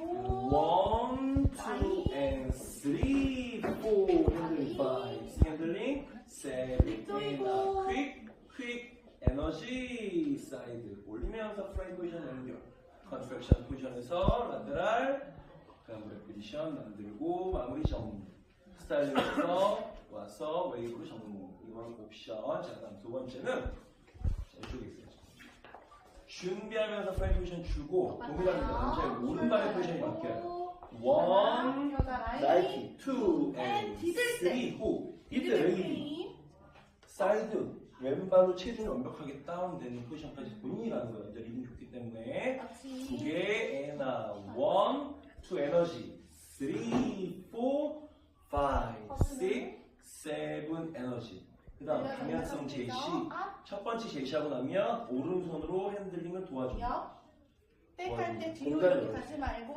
One, two, and three, four. Handling five. Handling seven, eight, nine. Quick, quick. 에너지 사이드 올리면서 프라이 포지션 연결. 컨트랙션 포지션에서 라테랄. 그다음 레피디션 만들고 마무리 정리. 스타일링에서 와서 웨이브로 정리. 이번 옵션. 자, 그다음 두 번째는. 준비하면서 프라이 포지션 주고 동일합니다. 남자의 오른발의 포지션이 바뀌어요. 원, 여자 라이딩. 나이키, 투, 앤. 쓰리, 호. 이때 레이디. 사이드 왼발로 체중이 완벽하게 다운되는 포지션까지 본인이 가는 거예요. 이제 리듬 좋기 때문에 두. 개, 에나, 원, 투 에너지, 쓰리, 포, 파이브, 식, 세븐 에너지. 그 다음 방향성 제시. 앞, 첫 번째 제시하고 나면 오른손으로 핸들링을 도와줍니다. 옆. 백할 때 뒤로 이렇게 가지 말고